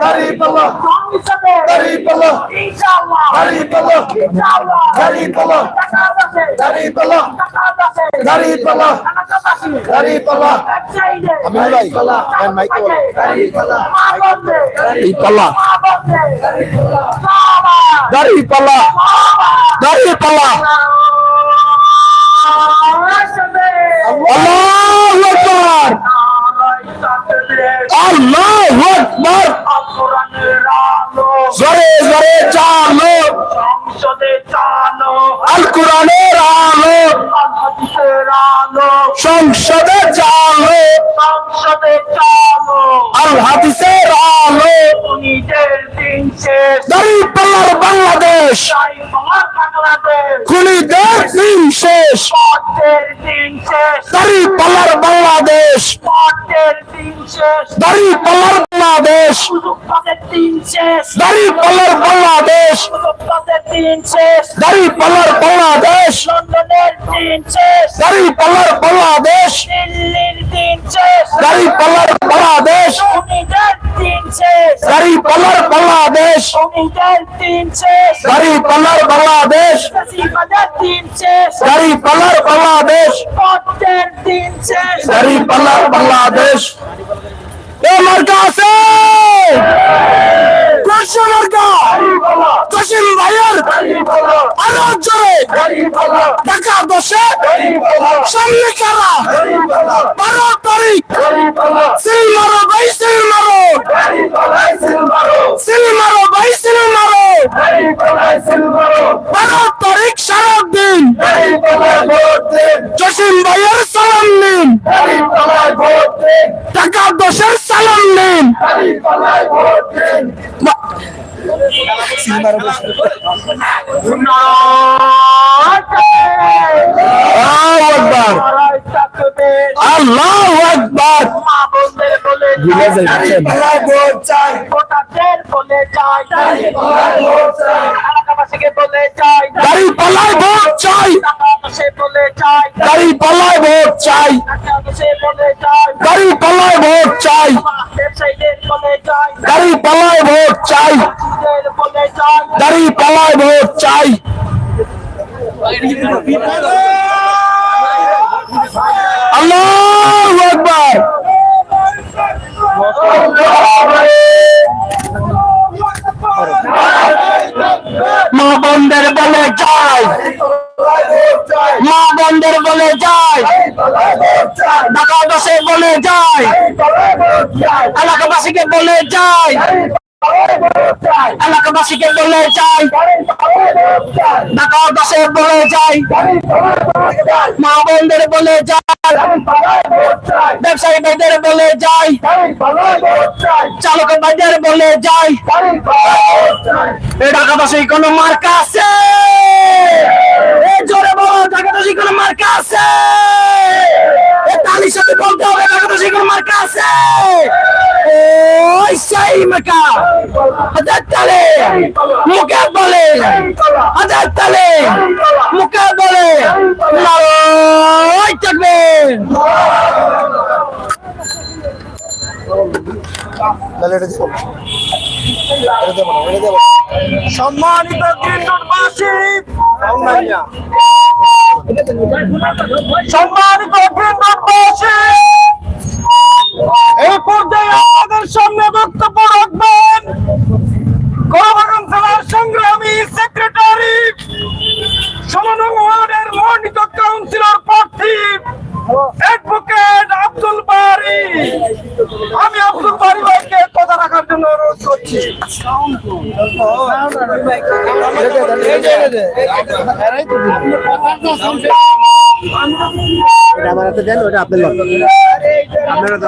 দাড়ি পাল্লা টাকা আছে দাড়ি পাল্লা টাকা আছে দাড়ি পাল্লা এলাকাবাসী দাড়ি পাল্লা ব্যবসায়ীদের আমি ভাই হ্যাঁ, মাইকে বলো। দাড়ি পাল্লা মা বোনদের দাড়ি পাল্লা মা বোনদের শেষ দাড়ি পাল্লার বাংলাদেশ। খুনিদের দিন শেষ পথের দিন শেষ। দাড়ি পাল্লার বাংলাদেশ। পথের দিন শেষ দাড়ি পাল্লার বাংলাদেশ। পথের দিন শেষ দাড়ি পাল্লার বাংলাদেশ। পথের দিন শেষ দাড়ি পাল্লার বাংলাদেশ। লন্ডনের দিন শেষ দাড়ি পাল্লার বাংলাদেশ দিল্লির দাড়ি পাল্লার বাংলাদেশ। দাড়ি পাল্লার বাংলাদেশ। দাড়ি পাল্লার বাংলাদেশ। দাড়ি পাল্লার বাংলাদেশ। মার্কা আছে। মার্কা। কসিম ভাইয়ের আরও জোরে। ঢাকা দশে সামনে কারা? বারো তারিখ। সিল মারো ভাই সিল মারো সিল মারো ভাই সিল মারো বারো তারিখ সারা দিন জসিম ভাইয়ের সালাম নিন ঢাকা দশের সালাম নিন আল্লাহু আকবার ভুলে যাচ্ছেন ভোটারদের বলে যাই এলাকাবাসীকে বলে যাই দাড়ি পাল্লায় ভোট চাই টাকা বলে যাই দাড়ি পাল্লায় ভোট চাই টাকা বলে যাই দাড়ি পাল্লায় ভোট চাই ব্যবসায়ীদের বলে যাই দাড়ি পাল্লায় ভোট চাই বলে যাই দাড়ি পাল্লায় ভোট চাই আল্লাহু আকবার মা বন্ধের বলে যাই মা বন্ধের বলে যাই ঢাকা দশে বলে যাই এলাকাবাসীকে বলে যাই এলাকাবাসীকে বলে যাই ঢাকা দশে বলে যাই মা বোনদের বলে যাই ব্যবসায়ী ভাইদের বলে যাই। চালক ভাইদের বলে যাই। ঢাকাবাসী কোন মার্কা আছে? জোরে কোন মার্কা আছে? তালির বলতে আছে? ওই তালে বলে হাজার তালে মুখে বলে লড়াই থাকবে সম্মানিত সম্মানিত কীর্তনবাসী এই পর্যায়ে আমাদের সামনে বক্তব্য রাখবেন গোলাবাগান থানার সংগ্রামী সেক্রেটারি সমানং ওয়ার্ডের মনোনীত কাউন্সিলর প্রার্থী অ্যাডভোকেট আব্দুল বারি আমি আব্দুল বারি ভাইকে কথা রাখার জন্য অনুরোধ করছি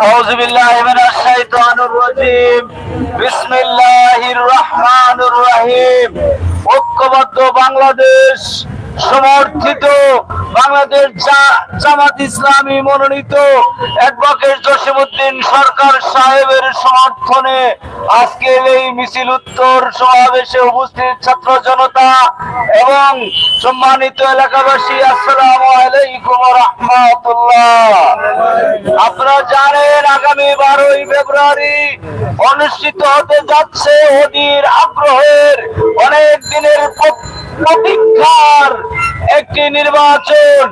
أعوذ بالله من الشيطان الرجيم بسم الله الرحمن الرحيم ঐক্যবদ্ধ বাংলাদেশ সমর্থিত বাংলাদেশ জামাত ইসলামী মনোনীত অ্যাডভোকেট জসিমউদ্দিন সরকার সাহেবের সমর্থনে আজকের এই মিছিল উত্তর সমাবেশে উপস্থিত ছাত্র জনতা এবং সম্মানিত এলাকাবাসী, আসসালামু আলাইকুম রহমতুল্লাহ। আপনারা জানেন আগামী বারোই ফেব্রুয়ারি অনুষ্ঠিত হতে যাচ্ছে অধীর আগ্রহের অনেক দিনের প্রতীক্ষার একটি নির্বাচন।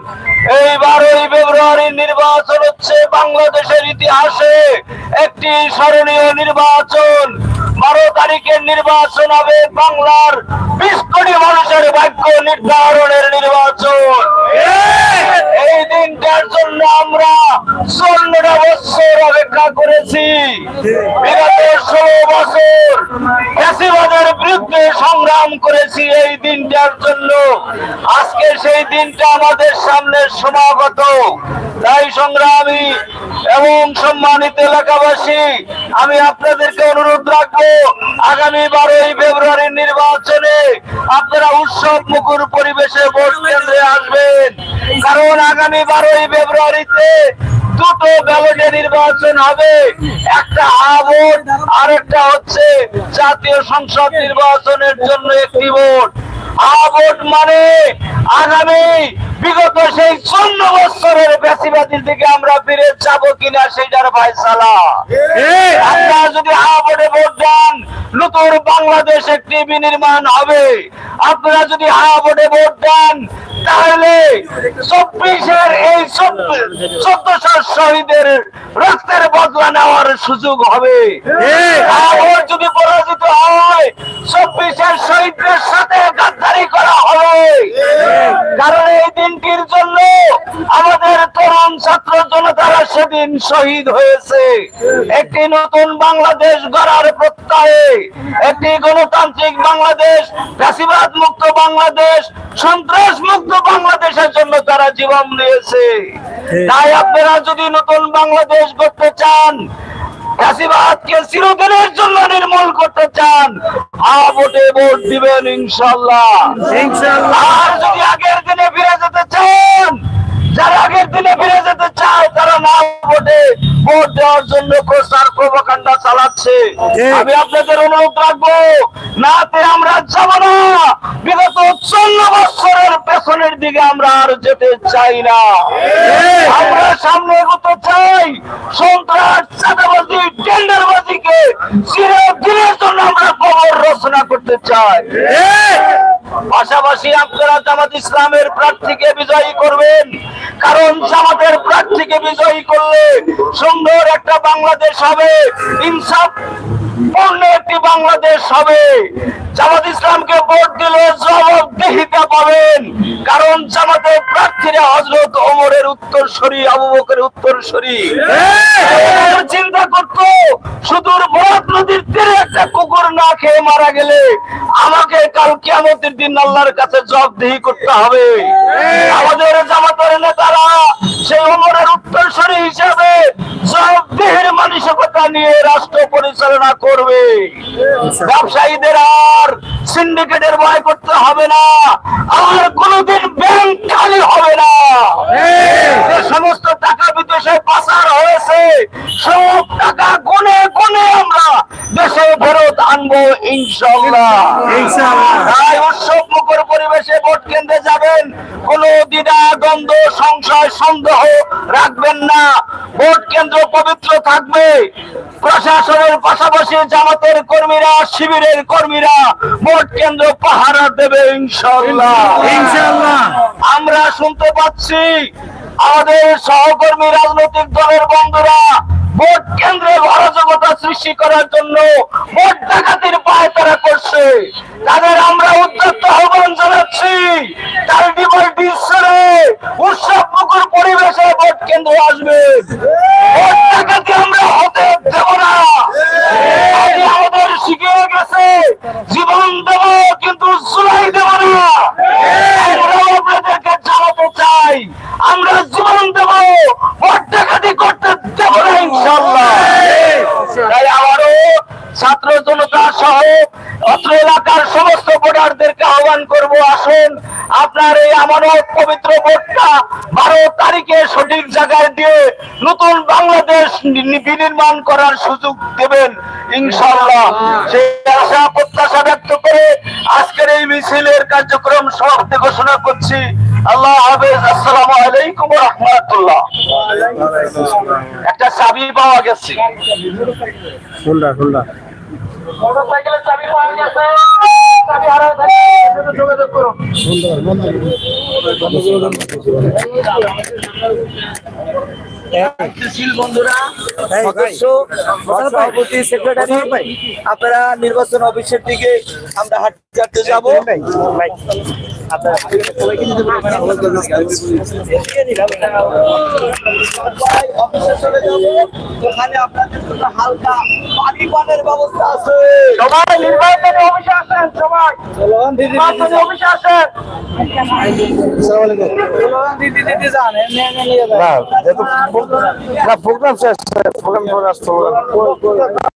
এই বারোই ফেব্রুয়ারি নির্বাচন হচ্ছে বাংলাদেশের ইতিহাসে একটি স্মরণীয় নির্বাচন। বারো তারিখের নির্বাচন হবে বাংলার বিশ কোটি মানুষের ভাগ্য নির্ধারণের নির্বাচন। এই দিনটার জন্য আমরা চল্লিশটা বছর অপেক্ষা করেছি। বিগত ষোলো বছর বিরুদ্ধে সংগ্রাম করেছি এই দিনটার জন্য। আজকে সেই দিনটা আমাদের সামনে সমাগত। তাই সংগ্রামী এবং সম্মানিত এলাকাবাসী, আমি আপনাদেরকে অনুরোধ রাখব, আগামী বারোই ফেব্রুয়ারির নির্বাচনে আপনারা উৎসব মুখর পরিবেশে ভোট কেন্দ্রে আসবেন। কারণ আগামী বারোই ফেব্রুয়ারিতে দুটো ব্যালটে নির্বাচন হবে। একটা আ আর একটা হচ্ছে জাতীয় সংসদ নির্বাচনের জন্য একটি ভোট। আ ভোট মানে আগামী বিগত সেই চন্ন বছরের বেশিবাদীর দিকে আমরা ফিরে যাব কিনা সেটার ফায়সালা। আপনারা যদি হা ভোটে দেন, নতুন বাংলাদেশ একটি বিনির্মাণ হবে। আপনারা যদি ভোটে ভোট দেন তাহলে চব্বিশের এই চোদ্দশো শহীদের রক্তের বদলা নেওয়ার সুযোগ হবে। যদি পরাজিত হয় চব্বিশের শহীদদের সাথে গাদ্দারি করা হবে। কারণ এই দিনটির জন্য আমাদের তরুণ ছাত্র জনতারা সেদিন শহীদ হয়েছে। একটি নতুন বাংলাদেশ গড়ার প্রত্যয়ে একটি গণতান্ত্রিক বাংলাদেশ ফ্যাসিবাদ মুক্ত বাংলাদেশ সন্ত্রাস মুক্ত বাংলাদেশের জন্য তারা জীবন দিয়েছে তাই আপনারা যদি নতুন বাংলাদেশ করতে চান ফ্যাসিবাদকে চিরদিনের জন্য নির্মূল করতে চান ভোটে ভোট দিবেন ইনশাল্লাহ আর যদি আগের দিনে ফিরে যেতে চান যারা আগের দিনে ফিরে যেতে চায় তারা না ভোটে দেওয়ার জন্য প্রচার প্রভাকাণ্ডা চালাচ্ছে। আমি আপনাদের অনুরোধ রাখব নাতে আমরা যাব না। বিগত চল্ল বছরের পেছনের দিকে আমরা আর যেতে চাই না। আমরা সামনে এগোতে চাই সন্ত্রাস চাঁদাবাজি টেন্ডারবাজিকে চিরদিনের জন্য আমরা খবর রচনা করতে চাই। পাশাপাশি আপনারা জামাত ইসলামের প্রার্থীকে বিজয়ী করবেন। কারণ জামাতের প্রার্থীকে বিজয়ী করলে সুন্দর একটা বাংলাদেশ হবে, ইনসাফ পূর্ণ একটি বাংলাদেশ হবে। জামাত ইসলামকে ভোট দিলে জবাবদিহিতা পাবেন। কারণ জামাতের প্রার্থীরা হজরত ওমরের উত্তরসূরি, আবু বকরের উত্তরসূরি। চিন্তা করতো, সুদূর বরাত নদীর তীরে একটা কুকুর না খেয়ে মারা গেলে আমাকে কাল কিয়ামতের দিন আল্লাহর কাছে জবাবদিহি করতে হবে। আমাদের জামাতের নেতারা সেই ওমরের উত্তরসূরি হিসাবে জবাবদিহির মানসিকতা নিয়ে রাষ্ট্র পরিচালনা করবে। ব্যবসায়ীদের আর সিন্ডিকেটের ভয় করতে হবে না। আর কোনোদিন ব্যাংক খালি হবে না। যে সমস্ত টাকা বিদেশে পাচার হয়েছে সব টাকা গুনে গুনে আমরা দেশে ফেরত আনব ইনশাল্লাহ তাই উৎসব মুখর পরিবেশে ভোট কেন্দ্রে যাবেন কোনো দ্বিধা দ্বন্দ্ব সংশয় সন্দেহ রাখবেন না। ভোট কেন্দ্র পবিত্র থাকবে। প্রশাসনের পাশাপাশি জামাতের কর্মীরা শিবিরের কর্মীরা ভোট কেন্দ্র পাহারা দেবে ইনশাল্লাহ আমরা শুনতে পাচ্ছি আমাদের সহকর্মী রাজনৈতিক দলের বন্ধুরা ভোট কেন্দ্রে অরাজকতা সৃষ্টি করার জন্য ভোট ডাকাতির পায় তারা করছে। তাদের আমরা উদ্যুক্ত আহ্বান জানাচ্ছি। ডিবলটি ছেড়ে উৎসব মুখর পরিবেশে ভোট কেন্দ্র আসবে। ভোট ডাকাতি আমরা হতে দেব না আগে আমাদের শিখিয়ে গেছে জীবন দেব কিন্তু জুলাই দেব না আমরাও আপনাদেরকে জানাতে চাই আমরা জীবন দেব ভোট ডাকাতি করতে দেব না ইনশাল্লাহ তাই আবারও ছাত্র জনতা সহ অত্র এলাকার সমস্ত ভোটারদেরকে আহ্বান করব আসুন আপনার এই আমানত পবিত্র ভোটটা বারো তারিখে সঠিক জায়গায় দিয়ে নতুন বাংলাদেশ বিনির্মাণ করার সুযোগ দেবেন ইনশাআল্লাহ। সেই আশা প্রত্যাশা ব্যক্ত করে আজকের এই মিছিলের কার্যক্রম সমাপ্তি ঘোষণা করছি। আল্লাহ হাফেজ আসসালামু আলাইকুম রহমতুল্লাহ। একটা চাবি পাওয়া গেছে। মোটরসাইকেলের চাবি পাওয়া গেছে। চাবি হারা যোগাযোগ করুন বন্ধুরা সদস্য সভাপতি সেক্রেটারি আপনারা নির্বাচন অফিসের দিকে আমরা হাঁটতে যাব। সবাই চলে যাব। ওখানে হালকা পানি পানের ব্যবস্থা আছে। সবাই নির্বাচনী অফিসে আসেন সবাই। নির্বাচনী অফিসে আসেন। স্লোগান দিতে দিতে যান। না প্রোগ্রাম শেষ প্রোগ্রাম করে আসতে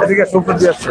এদিকে সুপার দিয়ে আসছে।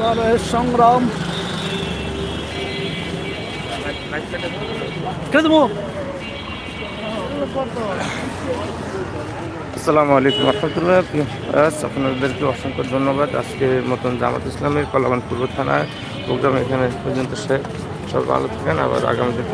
দলের সংগ্রাম। আসসালামু আলাইকুম রহমতুল্লাহ। আপনাদেরকে অসংখ্য ধন্যবাদ। আজকে মতন জামাত ইসলামের কলাবান পূর্ব থানায় প্রোগ্রাম এখানে পর্যন্ত শেষ। সব ভালো থাকেন আবার আগামী দিন